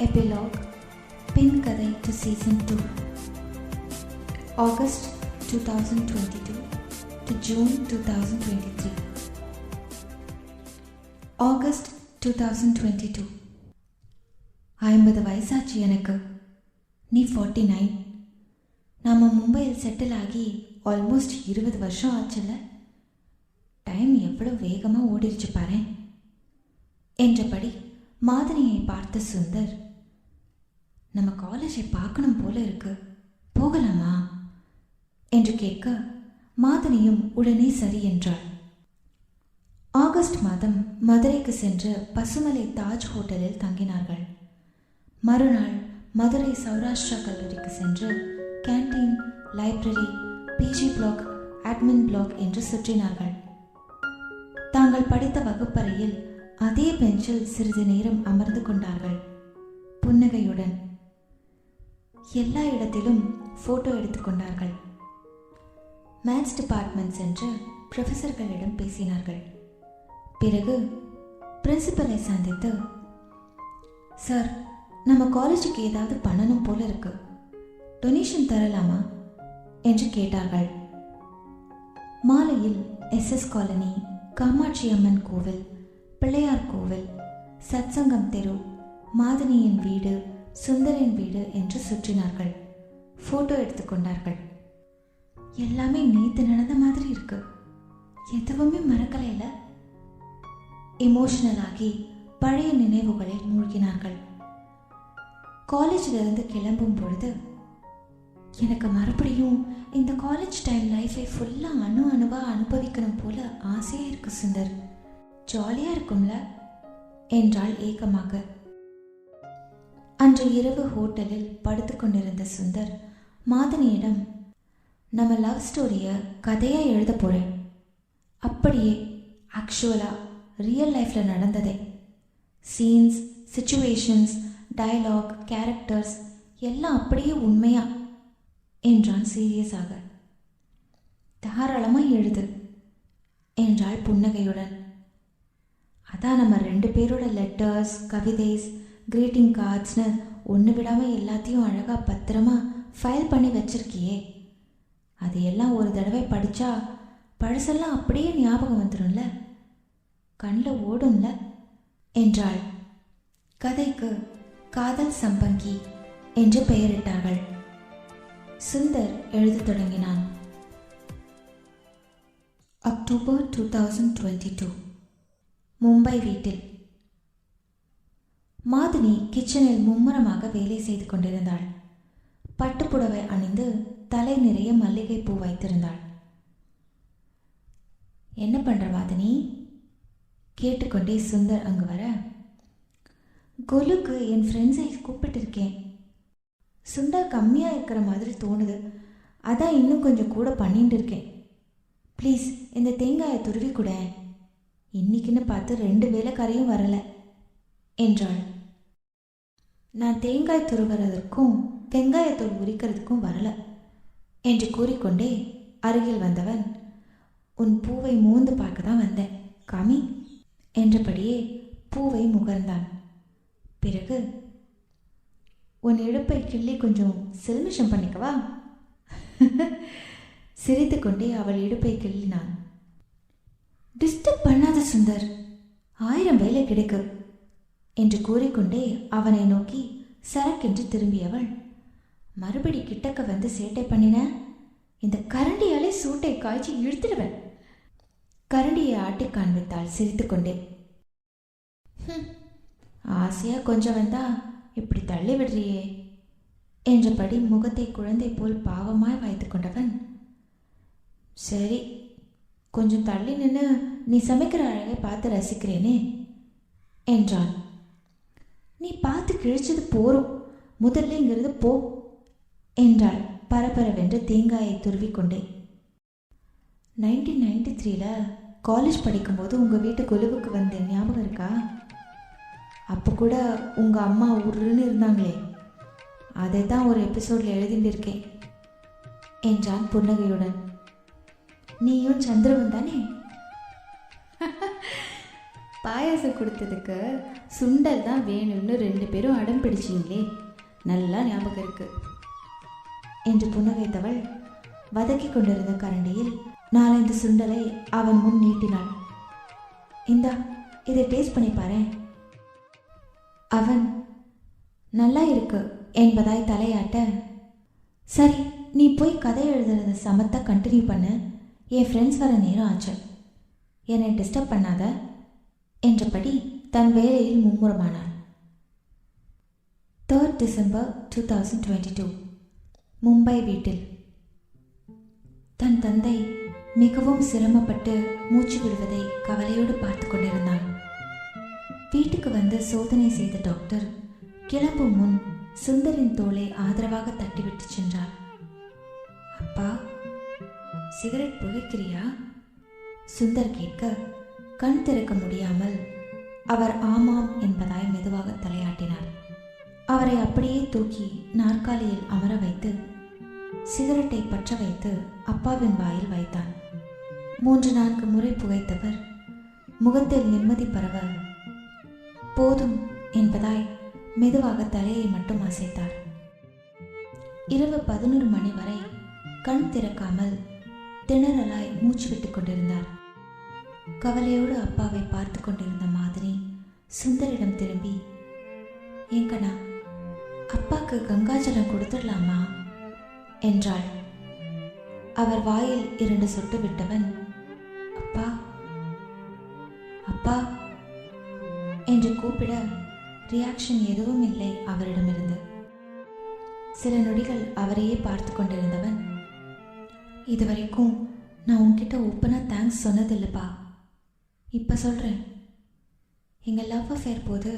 Epilogue பின் கதை to season two August two thousand twenty two to June two thousand twenty three August two thousand twenty two ஐம்பது வயசாச்சு எனக்கு. நீ forty nine நாம் மும்பையில் செட்டில் ஆகி ஆல்மோஸ்ட் இருபது வருஷம் ஆச்சுல்ல? டைம் எவ்வளோ வேகமாக ஓடிருச்சு பாரேன். என்றபடி மாதிரியை பார்த்த சுந்தர் நம்ம காலேஜை பார்க்கணும் போல இருக்கு. போகலாமா? என்று கேட்க மாதினியும் உடனே சரி என்றாள். ஆகஸ்ட் மாதம் மதுரைக்கு சென்று பசுமலை தாஜ் ஹோட்டலில் தங்கினார்கள். மறுநாள் மதுரை சௌராஷ்டிரா கல்லூரிக்கு சென்று canteen library PG block admin block என்று சுற்றினார்கள். தாங்கள் படித்த வகுப்பறையில் அதே பெஞ்சில் சிறிது நேரம் அமர்ந்து கொண்டார்கள். புன்னகையுடன் எல்லா இடத்திலும் ஃபோட்டோ எடுத்துக்கொண்டார்கள் மேத்ஸ் டிபார்ட்மெண்ட் சென்று ப்ரொஃபஸர்களிடம் பேசினார்கள். பிறகு பிரின்சிபலை சந்தித்து சார் நம்ம காலேஜுக்கு ஏதாவது பண்ணணும் போல இருக்கு. டொனேஷன் தரலாமா? என்று கேட்டார்கள். மாலையில் எஸ்எஸ் காலனி காமாட்சி அம்மன் கோவில் பிள்ளையார் கோவில் சத்சங்கம் தெரு மாதினியின் வீடு சுந்தரின் வீடு என்று சுற்றினார்கள். போட்டோ எடுத்துக்கொண்டார்கள் எல்லாமே நேத்து நடந்த மாதிரி இருக்கு. எதுவுமே மறக்கலையில? எமோஷனல் ஆகி பழைய நினைவுகளில் மூழ்கினார்கள். காலேஜில் இருந்து கிளம்பும் பொழுது எனக்கு மறுபடியும் இந்த காலேஜ் டைம் லைஃபை ஃபுல்லாக அணு அணுவாக அனுபவிக்கணும் போல ஆசையாக இருக்கு சுந்தர். ஜாலியாக இருக்கும்ல? என்றாள் ஏக்கமாக. அன்று இரவு ஹோட்டலில் படுத்து கொண்டிருந்த சுந்தர் மாதனியிடம் நம்ம லவ் ஸ்டோரியை கதையாக எழுத போகிறேன் அப்படியே ஆக்சுவலாக ரியல் லைஃப்பில் நடந்ததே. சீன்ஸ் சுச்சுவேஷன்ஸ் டயலாக் கேரக்டர்ஸ் எல்லாம் அப்படியே உண்மையா? என்றான் சீரியஸாக தாராளமாக எழுது என்றாள் புன்னகையுடன். அதான் நம்ம ரெண்டு பேரோட லெட்டர்ஸ் கவிதைஸ் க்ரீட்டிங் கார்ட்ஸ்னு ஒன்று விடாமல் எல்லாத்தையும் அழகாக பத்திரமா ஃபைல் பண்ணி வச்சிருக்கியே. அது எல்லாம் ஒரு தடவை படித்தா பழசெல்லாம் அப்படியே ஞாபகம் வந்துடும்ல கண்ணில் ஓடும்ல? என்றாள். கதைக்கு காதல் சம்பங்கி என்று பெயரிட்டார்கள். சுந்தர் எழுதத் தொடங்கினான். October two thousand twenty two Mumbai வீட்டில். மாதினி கிச்சனில் மும்முரமாக வேலை செய்து கொண்டிருந்தாள். பட்டுப்புடவை அணிந்து தலை நிறைய மல்லிகைப்பூ வைத்திருந்தாள். என்ன பண்ற மாதினி? கேட்டுக்கொண்டே சுந்தர் அங்கு வர கொலுக்கு என் ஃப்ரெண்ட்ஸை கூப்பிட்டுருக்கேன். சுந்தர் கம்மியாக இருக்கிற மாதிரி தோணுது. அதான் இன்னும் கொஞ்சம் கூட பண்ணிட்டு இருக்கேன். ப்ளீஸ் இந்த தேங்காயை துருவி கூட. இன்னைக்குன்னு பார்த்து ரெண்டு வேலைக்காரையும் வரலை என்றாள். நான் தேங்காய் துருவுறதற்கும் வெங்காயத்தூள் உரிக்கிறதுக்கும் வரல என்று கூறிக்கொண்டே அருகில் வந்தவன் உன் பூவை மூந்து பார்க்க தான் வந்தேன் காமி என்றபடியே பூவை முகர்ந்தான். பிறகு உன் இடுப்பை கிள்ளி கொஞ்சம் சில்மிஷம் பண்ணிக்கவா? சிரித்துக்கொண்டே அவள் இடுப்பை கிள்ளினான். டிஸ்டர்ப் பண்ணாத சுந்தர் ஆயிரம் வேலை கிடைக்கு என்று கூறிக்கொண்டே அவனை நோக்கி சரக்கென்று திரும்பியவள் மறுபடி கிட்டக்க வந்து சேட்டை பண்ணின? இந்த கரண்டியாலே சூட்டை காய்ச்சி இழுத்துடுவேன். கரண்டியை ஆட்டி காண்பித்தாள் சிரித்துக்கொண்டே. ஆசையா கொஞ்சம் வந்தா இப்படி தள்ளி விடுறியே என்றபடி முகத்தை குழந்தை போல் பாவமாய் வைத்து கொண்டவன். சரி கொஞ்சம் தள்ளி நின்று நீ சமைக்கிற அழகை பார்த்து ரசிக்கிறேனே என்றான். நீ பார்த்து கிழிச்சது போரும் முதல்ல இங்கிருந்து போ என்றாள் பரபரவென்று தேங்காயை துருவிக்கொண்டே. நைன்டீன் நைன்டி த்ரீல காலேஜ் படிக்கும்போது உங்கள் வீட்டு கொலுவுக்கு வந்தேன் ஞாபகம் இருக்கா? அப்போ கூட உங்கள் அம்மா உருன்னு இருந்தாங்களே. அதை தான் ஒரு எபிசோடில் எழுதிட்டுருக்கேன் என்றான் புன்னகையுடன். நீயும் சந்திரவன் தானே? பாயாசம் கொடுத்ததுக்கு சுண்டல் தான் வேணும்னு ரெண்டு பேரும் அடம் பிடிச்சிங்களே. நல்லா ஞாபகம் இருக்கு. என்று புன்னகைத்தவள் வதக்கி கொண்டிருந்த கரண்டியில் நாலஞ்சு சுண்டலை அவன் முன் நீட்டினாள். இந்தா இதை டேஸ்ட் பண்ணி பாரு அவன் நல்லா இருக்கு என்பதாய் தலையாட்ட சரி நீ போய் கதை எழுதுறத சமத்தை கண்டினியூ பண்ணு. என் ஃப்ரெண்ட்ஸ் வர நேரம் ஆச்சு. என்னை டிஸ்டர்ப் பண்ணாத. என்றபடி தன் வேலையில் மும்முரமானாள். Third December two thousand twenty two Mumbai வீட்டில். தன் தந்தை மிகவும் சிரமப்பட்டு மூச்சு விடுவதை கவலையோடு பார்த்து கொண்டிருந்தான். வீட்டுக்கு வந்து சோதனை செய்த டாக்டர் கிளம்பும் முன் சுந்தரின் தோளை ஆதரவாக தட்டிவிட்டு சென்றார். அப்பா சிகரெட் புகைக்கிறியா? சுந்தர் கேட்க கண் திறக்க முடியாமல் அவர் ஆமாம் என்பதாய் மெதுவாக தலையாட்டினார். அவரை அப்படியே தூக்கி நாற்காலியில் அமர வைத்து சிகரெட்டை பற்ற வைத்து அப்பாவின் வாயில் வைத்தான். மூன்று நான்கு முறை புகைத்தவர் முகத்தில் நிம்மதி பரவ போதும் என்பதாய் மெதுவாக தலையை மட்டும் அசைத்தார். இரவு பதினொரு மணி வரை கண் திறக்காமல் திணறலாய் மூச்சு விட்டுக் கொண்டிருந்தார். கவலையோடு அப்பாவை பார்த்து கொண்டிருந்த மாதிரி சுந்தரிடம் திரும்பி ஏங்கண்ணா அப்பாக்கு கங்காஜலம் கொடுத்துடலாமா? என்றாள். அவர் வாயில் இரண்டு சொட்டு விட்டவன் அப்பா அப்பா என்று கூப்பிட ரியாக்ஷன் எதுவும் இல்லை அவரிடமிருந்து. சில நொடிகள் அவரையே பார்த்து கொண்டிருந்தவன் இதுவரைக்கும் நான் உன்கிட்ட ஓப்பனாக தேங்க்ஸ் சொன்னதில்லைப்பா. இப்போ சொல்கிறேன் எங்கள் லவ் அஃபேர் போது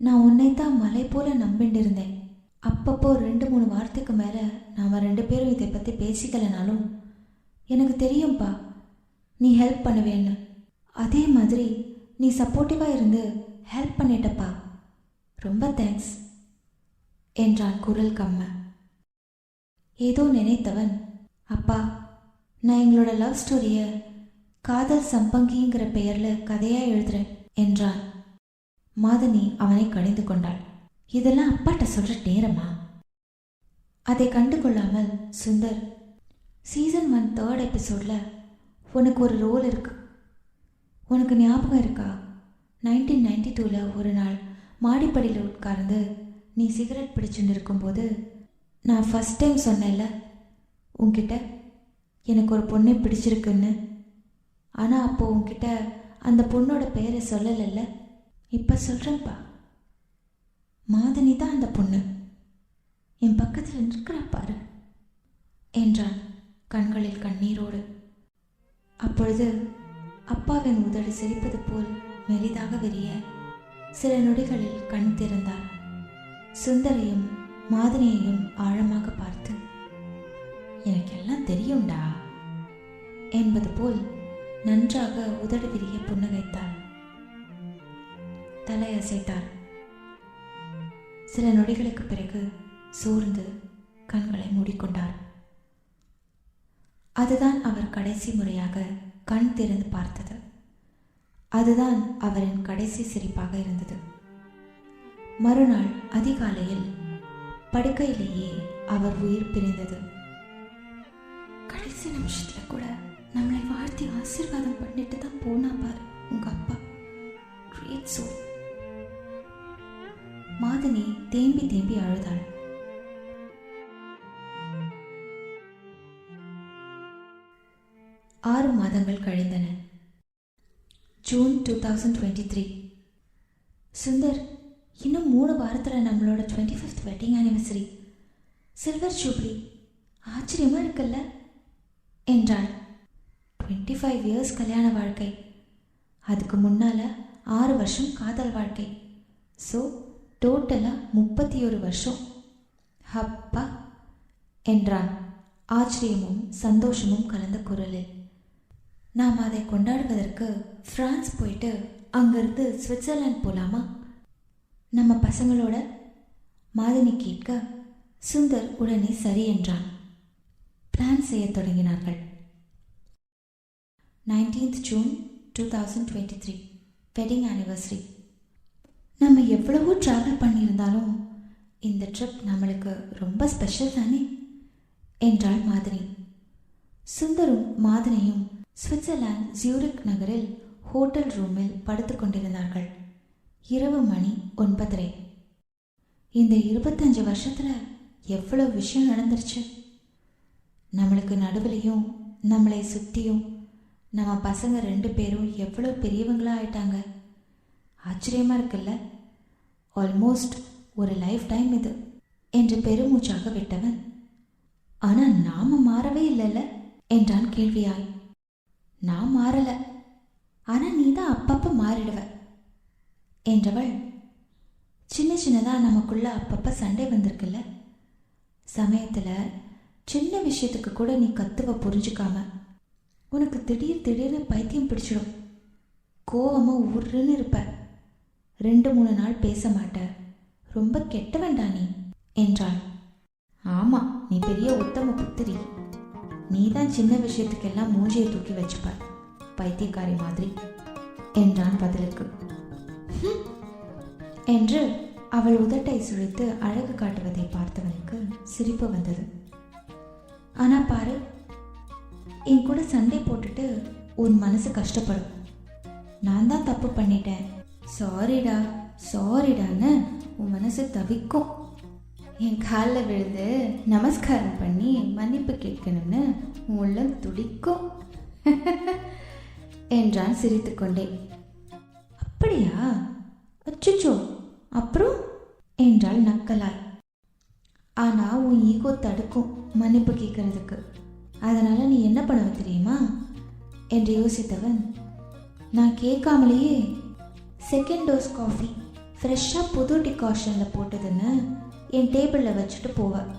நான் உன்னை தான் மலை போல் நம்பிட்டு இருந்தேன் அப்பப்போ ரெண்டு மூணு வாரத்துக்கு மேலே நாம் ரெண்டு பேரும் இதை பற்றி பேசிக்கலைனாலும் எனக்கு தெரியும்ப்பா நீ ஹெல்ப் பண்ணுவேன்னு. அதே மாதிரி நீ சப்போர்ட்டிவாக இருந்து ஹெல்ப் பண்ணிட்டப்பா. ரொம்ப தேங்க்ஸ் என்றான் குரல் கம்ம. ஏதோ நினைத்தவன் அப்பா நான் எங்களோட லவ் ஸ்டோரியை காதல் சம்பங்கிங்கிற பெயரில் கதையாக எழுதுறேன் என்றான். மாதனி அவனை கடிந்து கொண்டாள். இதெல்லாம் அப்பாட்ட சொல்ற நேரமா? அதை கண்டு கொள்ளாமல் சுந்தர் சீசன் ஒன் தேர்ட் எபிசோட்ல உனக்கு ஒரு ரோல் இருக்கு. உனக்கு ஞாபகம் இருக்கா? நைன்டீன் நைன்டி டூவில் ஒரு நாள் மாடிப்படியில் உட்கார்ந்து நீ சிகரெட் பிடிச்சுட்டு இருக்கும்போது நான் ஃபஸ்ட் டைம் சொன்னேன்ல உன்கிட்ட எனக்கு ஒரு பொண்ணை பிடிச்சிருக்குன்னு ஆனால் அப்போ உன்கிட்ட அந்த பொண்ணோட பெயரை சொல்லலைல்ல? இப்போ சொல்கிறேன்ப்பா மாதனி தான் அந்த பொண்ணு. என் பக்கத்தில் நிற்கிறா பாரு என்றான் கண்களில் கண்ணீரோடு. அப்பொழுது அப்பாவின் உதடு சிரிப்பது போல் மெலிதாக விரிய சில நொடிகளில் கண் திறந்தார். சுந்தரையும் மாதனியையும் ஆழமாக பார்த்து எனக்கெல்லாம் தெரியும்டா என்பது போல் நன்றாக உதடு விரிய புன்னகைத்தார் தலை அசைத்தார் சில நொடிகளுக்கு பிறகு சோர்ந்து கண்களை மூடிக்கொண்டார் அதுதான் அவர் கடைசி முறையாக கண் திறந்து பார்த்தது. அதுதான் அவரின் கடைசி சிரிப்பாக இருந்தது. மறுநாள் அதிகாலையில் படுக்கையிலேயே அவர் உயிர் பிரிந்தது. கடைசி நிமிஷத்தில் கூட நம்மளை வாழ்த்தி ஆசீர்வாதம் பண்ணிட்டு தான் போனா பாரு உங்க அப்பா. கிரேட் சோல் மாதனி தேம்பி தேம்பி அழுதாள். ஆறு மாதங்கள் கழிந்தன. June two thousand twenty three Sundar இன்னும் மூணு வாரத்தில் நம்மளோட twenty fifth wedding anniversary silver jubilee ஆச்சரியமாக இருக்குல்ல? என்றாள். டுவெண்ட்டி ஃபைவ் இயர்ஸ் கல்யாண வாழ்க்கை. அதுக்கு முன்னால் ஆறு வருஷம் காதல் வாழ்க்கை. ஸோ டோட்டலாக முப்பத்தி ஒரு வருஷம். ஹப்பா என்றான். ஆச்சரியமும் சந்தோஷமும் கலந்த குரலில் நாம் அதை கொண்டாடுவதற்கு ஃப்ரான்ஸ் போயிட்டு அங்கிருந்து சுவிட்சர்லாந்து போகலாமா நம்ம பசங்களோட மாதினி கேட்க சுந்தர் உடனே சரி என்றான். பிளான் செய்யத் தொடங்கினார்கள். Nineteenth June two thousand twenty three wedding anniversary நம்ம எவ்வளவோ ட்ராவல் பண்ணியிருந்தாலும் இந்த ட்ரிப் நம்மளுக்கு ரொம்ப ஸ்பெஷல் தானே? என்றாள் மாதிரி. சுந்தரும் மாதினியும் சுவிட்சர்லாந்து ஜியூரிக் நகரில் ஹோட்டல் ரூமில் படுத்துக்கொண்டிருந்தார்கள் இரவு மணி ஒன்பதரை. இந்த இருபத்தஞ்சு வருஷத்தில் எவ்வளோ விஷயம் நடந்துருச்சு? நம்மளுக்கு நடுவிலையும் நம்மளை சுற்றியும் நம்ம பசங்க ரெண்டு பேரும் எவ்வளோ பெரியவங்களா ஆயிட்டாங்க. ஆச்சரியமா இருக்குல்ல? ஆல்மோஸ்ட் ஒரு லைஃப் டைம் இது என்று பெருமூச்சாக விட்டவன். ஆனால் நாம மாறவே இல்லைல்ல? என்றான் கேள்வியாய். நான் மாறல. ஆனால் நீ தான் அப்பப்போ மாறிடுவ என்றவள். சின்ன சின்னதாக நமக்குள்ள அப்பப்போ சண்டை வந்திருக்குல்ல? சமயத்தில் சின்ன விஷயத்துக்கு கூட நீ கத்துவ புரிஞ்சுக்காம உனக்கு திடீர் திடீர்னு பைத்தியம் பிடிச்சிடும். கோவமாக உருன்னு இருப்ப. ரெண்டு மூணு நாள் பேச மாட்ட. ரொம்ப கெட்ட வேண்டா நீ என்றாள். ஆமா நீ பெரிய உத்தம புத்திரி. நீ தான் சின்ன விஷயத்துக்கெல்லாம் மூஞ்சியை தூக்கி வச்சுப்ப. பைத்தியக்காரி மாதிரி என்றான் பதிலுக்கு. "ஹும்." என்று அவள் உதட்டை சுழித்து அழகு காட்டுவதை பார்த்தவனுக்கு சிரிப்பு வந்தது. ஆனா பாரு என் கூட சண்டை போட்டுட்டு உன் மனசு கஷ்டப்படும். நான் தான் தப்பு பண்ணிட்டேன். சாரிடா சாரிடான்னு உன் மனசு தவிக்கும். என் காலில் விழுந்து நமஸ்காரம் பண்ணி மன்னிப்பு கேட்கணும்னு உன் உள்ளம் துடிக்கும். என்றான் சிரித்துக்கொண்டே அப்படியா? அச்சுச்சோ! அப்புறம்? என்றாள் நக்கலாய். ஆனா உன் ஈகோ தடுக்கும் மன்னிப்பு கேட்கறதுக்கு. அதனால் நீ என்ன பண்ணுவ தெரியுமா? என்று யோசித்தவன் நான் கேட்காமலேயே செகண்ட் டோஸ் காஃபி ஃப்ரெஷ்ஷாக புது டிகாஷனில் போட்டதுன்னு என் டேபிளில் வச்சுட்டு போவேன்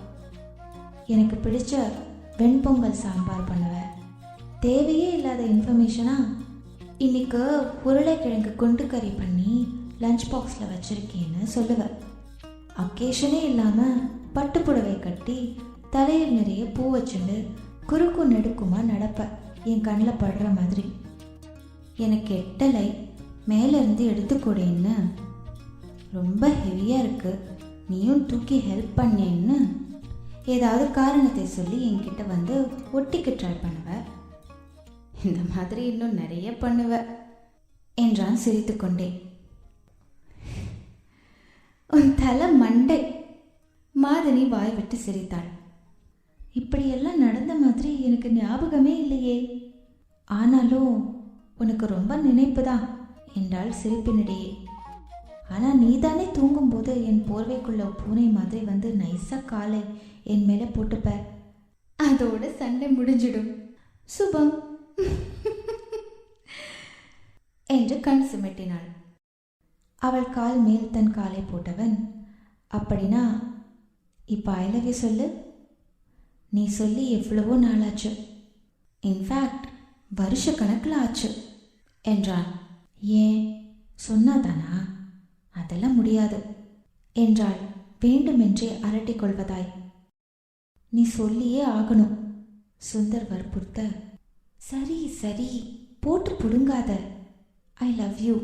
எனக்கு பிடிச்ச வெண்பொங்கல் சாம்பார் பண்ணுவேன் தேவையே இல்லாத இன்ஃபர்மேஷனாக இன்னைக்கு உருளைக்கிழங்கு குண்டு கறி பண்ணி லஞ்ச் பாக்ஸில் வச்சுருக்கேன்னு சொல்லுவேன் அக்கேஷனே இல்லாமல் பட்டு புடவை கட்டி தலையில் நிறைய பூ வச்சுண்டு குறுக்கும் நெடுக்குமா நடப்ப. என் கண்ணில் படுற மாதிரி. எனக்கு எட்டலை மேலேருந்து எடுத்துக்கூடேன்னு. ரொம்ப ஹெவியாக இருக்கு. நீயும் தூக்கி ஹெல்ப் பண்ணேன்னு. ஏதாவது காரணத்தை சொல்லி என்கிட்ட வந்து ஒட்டிக்க ட்ரை பண்ணுவ. இந்த மாதிரி இன்னும் நிறைய பண்ணுவ. என்றான் சிரித்துக்கொண்டே உன் தலை மண்டை. மாதினி வாய் விட்டு சிரித்தாள். இப்படியெல்லாம் நடந்த மாதிரி எனக்கு ஞாபகமே இல்லையே. ஆனாலும் உனக்கு ரொம்ப நினைப்பு தான் என்றாள் சிரிப்பினிடையே. நீ நீதானே தூங்கும்போது என் போர்வைக்குள்ள பூனை மாதிரி வந்து நைஸாக காலை என் மேலே போட்டுப்ப. அதோட சண்டை முடிஞ்சிடும். சுபம். என்று கண் சிமிட்டினாள். அவள் கால் மேல் தன் காலை போட்டவன் அப்படின்னா இப்போ ஐ லவ் யூ சொல்லு. நீ சொல்லி எவ்வளவோ நாளாச்சு. இன்ஃபேக்ட் வருஷ கணக்கில் ஆச்சு என்றான். ஏன்? சொன்னாதானா? அதெல்லாம் முடியாது என்றாள் வேண்டுமென்றே அரட்டிக்கொள்வதாய் நீ சொல்லியே ஆகணும் சுந்தர் வற்புறுத்த. சரி சரி போட்டு புடுங்காத. ஐ லவ் யூ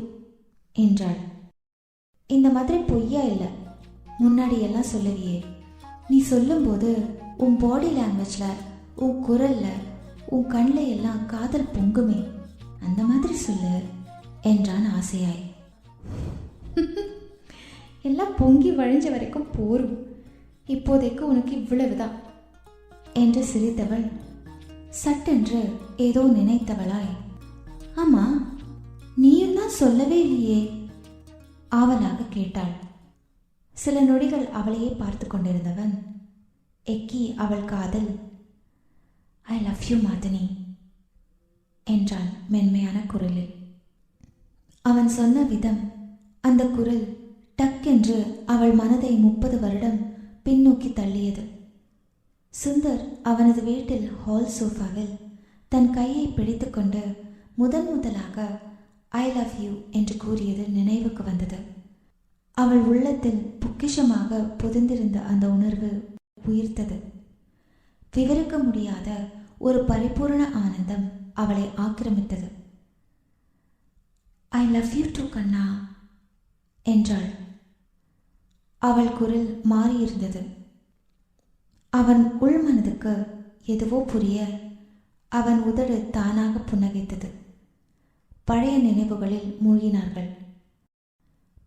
என்றாள். இந்த மாதிரி பொய்யா இல்லை? முன்னாடியெல்லாம் சொல்லவியே சொல்லுவியே. நீ சொல்லும்போது உன் பாடி லாங்குவேஜில் உன் குரல்ல உன் கண்ணில் எல்லாம் காதல் பொங்குமே. அந்த மாதிரி சொல்லு என்றான் ஆசையாய். எல்லாம் பொங்கி வழிஞ்ச வரைக்கும் போரும். இப்போதைக்கு உனக்கு இவ்வளவுதான் என்று சிரித்தவள். சட்டென்று ஏதோ நினைத்தவளாய். ஆமா நீயும் தான் சொல்லவே இல்லையே ஆவலாக கேட்டாள். சில நொடிகள் அவளையே பார்த்து கொண்டிருந்தவன். எக்கி அவள் காதல். ஐ லவ் யூ மாதினி என்றான் மென்மையான குரலில். அவன் சொன்ன விதம் அந்த குரல் டக்கென்று அவள் மனதை முப்பது வருடம் பின்னோக்கி தள்ளியது. சுந்தர் அவனது வீட்டில் ஹால் சோஃபாவில் தன் கையை பிடித்துக்கொண்டு முதன் முதலாக ஐ லவ் யூ என்று கூறியது நினைவுக்கு வந்தது. அவள் உள்ளத்தில் பொக்கிஷமாக புதிந்திருந்த அந்த உணர்வு உயிர்த்தது. விவரிக்க முடியாத ஒரு பரிபூரண ஆனந்தம் அவளை ஆக்கிரமித்தது. ஐ லவ் யூ டு கண்ணா என்றாள். அவள் குரல் மாறியிருந்தது. அவன் உள்மனதுக்கு எதுவோ புரிய அவன் உதடு தானாக புன்னகைத்தது. பழைய நினைவுகளில் மூழ்கினார்கள்.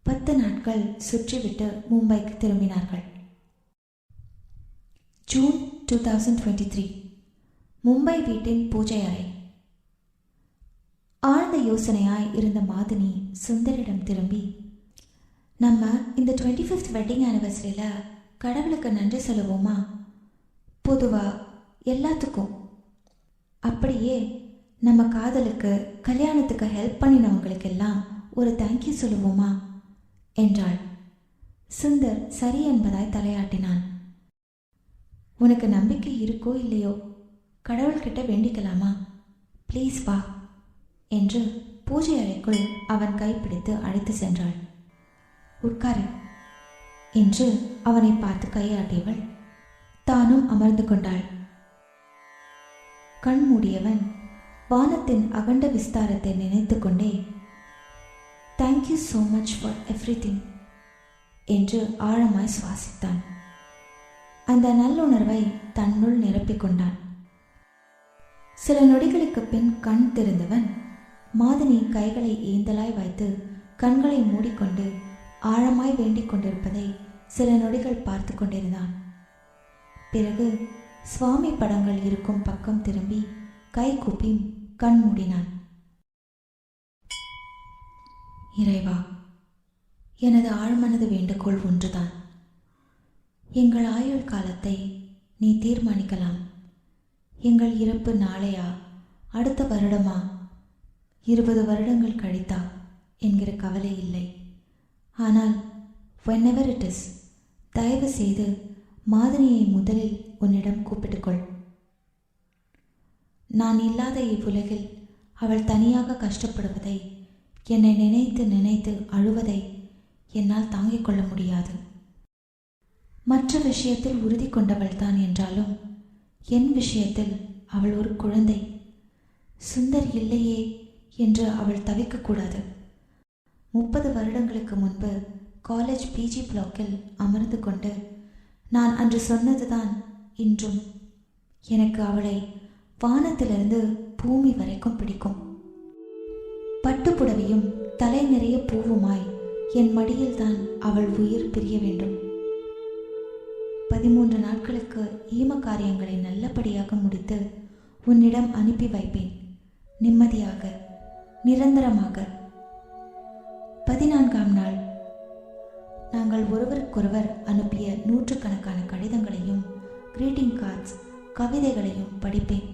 பத்து நாட்கள் சுற்றிவிட்டு மும்பைக்கு திரும்பினார்கள். June two thousand twenty three Mumbai வீட்டின் பூஜை அறை. ஆழ்ந்த யோசனையாய் இருந்த மாதினி சுந்தரிடம் திரும்பி நம்ம இந்த டுவெண்ட்டி ஃபிஃப்த் வெட்டிங் ஆனிவர்சரியில் கடவுளுக்கு நன்றி சொல்லுவோமா? பொதுவாக எல்லாத்துக்கும். அப்படியே நம்ம காதலுக்கு கல்யாணத்துக்கு ஹெல்ப் பண்ணினவங்களுக்கெல்லாம் ஒரு தேங்க்யூ சொல்லுவோமா? என்றாள். சுந்தர் சரி என்பதாய் தலையாட்டினான். உனக்கு நம்பிக்கை இருக்கோ இல்லையோ? கடவுள்கிட்ட வேண்டிக்கலாமா? ப்ளீஸ் வா. என்று பூஜை அறைக்குள் அவன் கைப்பிடித்து அழைத்து சென்றாள். உட்காரு. என்று அவனை பார்த்து கையாட்டியவள் தானும் அமர்ந்து கொண்டாள். கண் மூடியவன் வானத்தின் அகண்ட விஸ்தாரத்தை நினைத்து கொண்டே thank you so much for everything என்று ஆழமாய் சுவாசித்தான். அந்த நல்லுணர்வை தன்னுள் நிரப்பிக் கொண்டான். சில நொடிகளுக்கு பின் கண் திறந்தவன் மாதினி கைகளை ஏந்தலாய் வைத்து கண்களை மூடிக்கொண்டு ஆழமாய் வேண்டிக் கொண்டிருப்பதை சில நொடிகள் பார்த்து கொண்டிருந்தான். பிறகு சுவாமி படங்கள் இருக்கும் பக்கம் திரும்பி கை கூப்பி கண் மூடினான். இறைவா எனது ஆழ்மனது வேண்டுகோள் ஒன்றுதான். எங்கள் ஆயுள் காலத்தை நீ தீர்மானிக்கலாம். எங்கள் இறப்பு நாளையா? அடுத்த வருடமா? இருபது வருடங்கள் கழித்தா என்கிற கவலை இல்லை. ஆனால் whenever இட் இஸ் தயவு செய்து மாதினியை முதலில் உன்னிடம் கூப்பிட்டுக்கொள். நான் இல்லாத இவ்வுலகில் அவள் தனியாக கஷ்டப்படுவதை என்னை நினைத்து நினைத்து அழுவதை என்னால் தாங்கிக் கொள்ள முடியாது. மற்ற விஷயத்தில் உறுதி கொண்டவள் தான் என்றாலும் என் விஷயத்தில் அவள் ஒரு குழந்தை. சுந்தர் இல்லையே என்று அவள் தவிக்கக்கூடாது. முப்பது வருடங்களுக்கு முன்பு காலேஜ் பிஜி பிளாக்கில் அமர்ந்து கொண்டு நான் அன்று சொன்னதுதான் இன்றும் எனக்கு அவளை வானத்திலிருந்து பூமி வரைக்கும் பிடிக்கும். பட்டுப்புடவையும் தலை நிறைய பூவுமாய் என் மடியில்தான் அவள் உயிர் பிரிய வேண்டும். பதிமூன்று நாட்களுக்கு ஈம காரியங்களை நல்லபடியாக முடித்து உன்னிடம் அனுப்பி வைப்பேன். நிம்மதியாக நிரந்தரமாக. பதினான்காம் நாள். நாங்கள் ஒருவருக்கொருவர் அனுப்பிய நூற்றுக்கணக்கான கடிதங்களையும் கிரீட்டிங் கார்ட்ஸ் கவிதைகளையும் படிப்பேன்.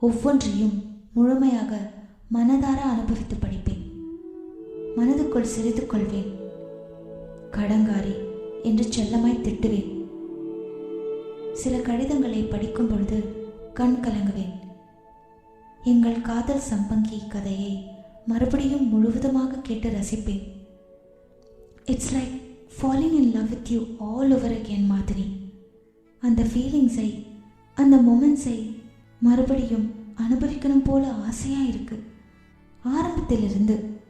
ஒவ்வொன்றையும் முழுமையாக மனதார அனுபவித்து படிப்பேன். மனதுக்குள் சிரித்துக் கொள்வேன். கடங்காரி என்று செல்லமாய் திட்டுவேன். சில கடிதங்களை படிக்கும் பொழுது கண் கலங்குவேன். எங்கள் காதல் சம்பங்கி கதையை மறுபடியும் முழுவதுமாக கேட்டு ரசிப்பேன். It's like falling in love with you all over again மாதிரி. அந்த ஃபீலிங்ஸை அந்த மொமெண்ட்ஸை மறுபடியும் அனுபவிக்கணும் போல ஆசையாக இருக்கு. ஆரம்பத்திலிருந்து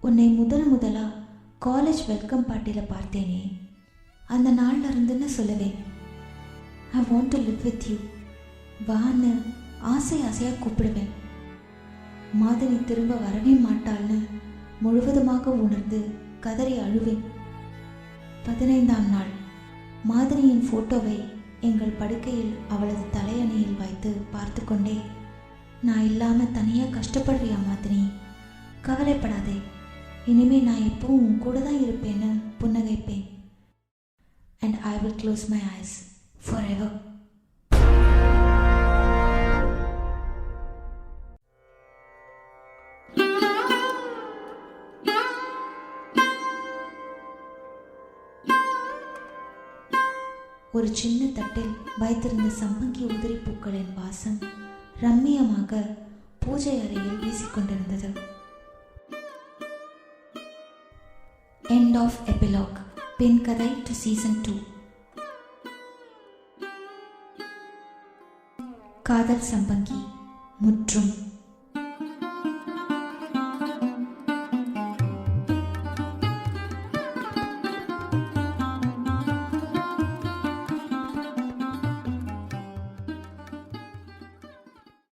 உன்னை முதல் முதலாக காலேஜ் வெல்கம் பார்ட்டியில் பார்த்தேனே. அந்த நாளில் இருந்துன்னு சொல்லுவேன். I want to live with you வான்னு ஆசை ஆசையாக கூப்பிடுவேன். மாதனி திரும்ப வரவே மாட்டாள்னு முழுவதுமாக உணர்ந்து கதறி அழுவேன். பதினைந்தாம் நாள். மாதனியின் ஃபோட்டோவை எங்கள் படுக்கையில் அவளது தலையணையில் வைத்து பார்த்து கொண்டே நான் இல்லாமல் தனியாக கஷ்டப்படுறியா மாதனி? கவலைப்படாதே. இனிமே நான் எப்பவும் உன் கூட தான் இருப்பேன்னு புன்னகைப்பேன். And I will close my eyes forever. ஒரு சின்ன தட்டில் வைத்திருந்த சம்பங்கி உதிரி பூக்களின் வாசம் ரம்மியமாக பூஜை அறையில் வீசிக்கொண்டிருந்தது. எண்ட் ஆஃப் எபிலாக் பின் கதை டு சீசன் டூ காதல் சம்பங்கி முற்றும்.